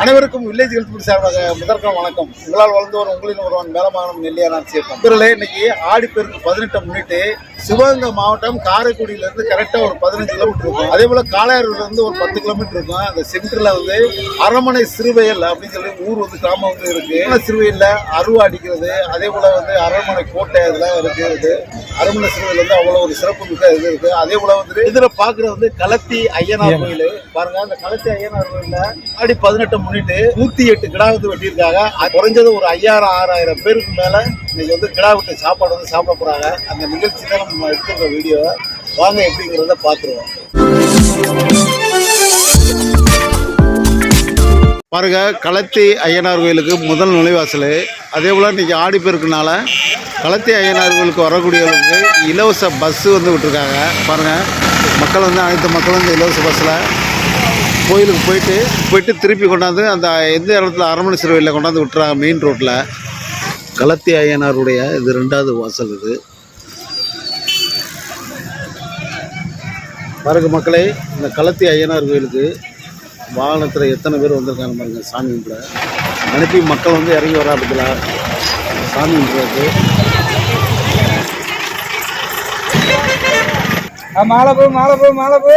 அனைவருக்கும் village health சார்பாக முதற்கம் வணக்கம். உங்களால் வளர்ந்து வரும் உங்களின் ஒருவன் மேலமானம் நெல்லியாரான் சேர்க்கும் இவர்களே இன்னைக்கு ஆடிப்பெருக்கு பதினெட்டை முன்னிட்டு சிவகங்கை மாவட்டம் காரைக்குடியில இருந்து கரெக்டா ஒரு பதினஞ்சு கிலோமீட்டர் இருக்கும். அதே போல காளையாறுல இருந்து ஒரு பத்து கிலோமீட்டர் இருக்கும். அந்த சென்டர்ல வந்து அரமனை சிறுவயல் அப்படின்னு சொல்லி ஊர் வந்து கிராமம் வந்து இருக்கு. அரண்மனை சிறுவயல்ல? அருவா அடிக்கிறது. அதே போல வந்து அரண்மனை கோட்டை இதெல்லாம் இருக்கு. இது அரண்மனை சிறுவயல் வந்து அவ்வளவு ஒரு சிறப்பு மிக்க இது இருக்கு. அதே போல வந்து இதுல பாக்குறது வந்து களத்தி ஐயனார் கோயில். பாருங்க அந்த களத்தி ஐயனார் கோயில்ல ஆடி பதினெட்டை முன்னிட்டு நூத்தி எட்டு கிடா வந்து வெட்டியிருக்காங்க குறைஞ்சது ஒரு ஐயாயிரம் ஆறாயிரம் பேருக்கு மேல இன்னைக்கு வந்து கிடா விட்டு சாப்பாடு வந்து சாப்பிட போறாங்க. அந்த நிகழ்ச்சி தான் நம்ம எடுத்துருக்க வீடியோ வாங்க எப்படிங்கிறத பாத்துருவோம் பாருங்க களத்தி ஐயனார் கோயிலுக்கு முதல் நுழைவாசல். அதே போல் இன்றைக்கி ஆடிப்பெருக்குனால களத்தி ஐயனார் கோயிலுக்கு வரக்கூடியவங்களுக்கு இலவச பஸ்ஸு வந்து விட்டுருக்காங்க. பாருங்கள் மக்கள் வந்து அனைத்து மக்களும் இந்த இலவச பஸ்ஸில் கோயிலுக்கு போயிட்டு போயிட்டு திருப்பி கொண்டாந்து அந்த எந்த இடத்துல அரமணி சிறுவையில் கொண்டாந்து விட்டுறாங்க மெயின் ரோட்டில் களத்தி ஐயனாருடைய இது ரெண்டாவது வாசல் இது. பாருங்க மக்களே இந்த களத்தி ஐயனார் கோயிலுக்கு வாகனத்தில் எத்தனை பேர் வந்திருக்காங்க பாருங்க சாமி கும்பிட. அனுப்பி மக்கள் வந்து இறங்கி வராப்பத்தில் சாமி கும்பிடுறது மாலை போ மாலை போ மாலை போ.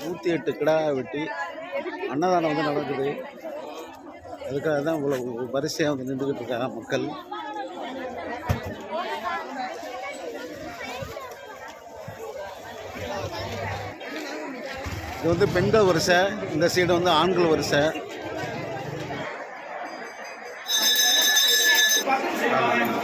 நூற்றி எட்டு கிடா வெட்டி அன்னதானம் வந்து நடக்குது. அதுக்காக தான் இவ்வளோ வரிசையாக வந்து நின்றுக்கிட்டு இருக்காங்க மக்கள். இது வந்து பெண்கள் வரிசை இந்த சைடு வந்து ஆண்கள் வரிசை. Thank you.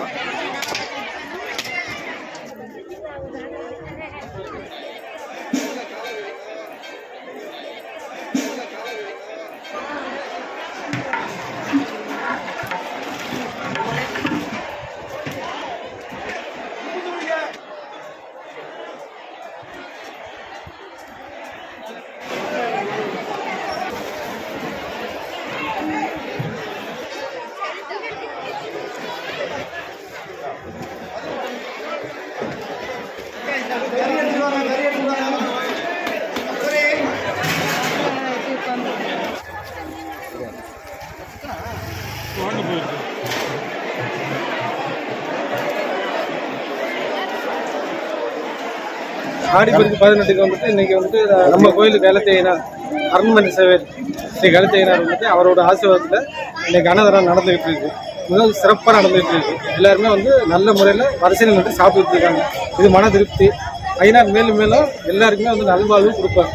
ஆடிப்பெருக்கு பதினெட்டுக்கு வந்துட்டு இன்னைக்கு வந்துட்டு நம்ம கோயிலுக்கு கலத்தையினார் அரண்மனை சேவை ஸ்ரீ கலத்தையினார் வந்துட்டு அவரோட ஆசீர்வாதத்தில் இன்னைக்கு அன்னதானம் நடந்துகிட்டு இருக்கு. மிகவும் சிறப்பாக நடந்துகிட்டு இருக்கு. எல்லாருமே வந்து நல்ல முறையில் வரிசையில் வந்து சாப்பிட்டுட்டு இருக்காங்க. இது மன திருப்தி. ஐநா மேலும் மேலும் எல்லாருக்குமே வந்து நல்வாழ்வு கொடுப்பாங்க.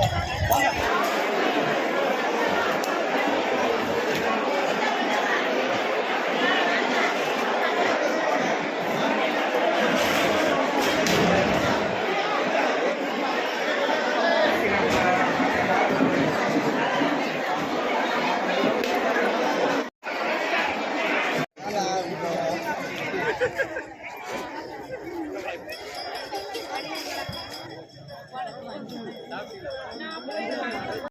நான் போய்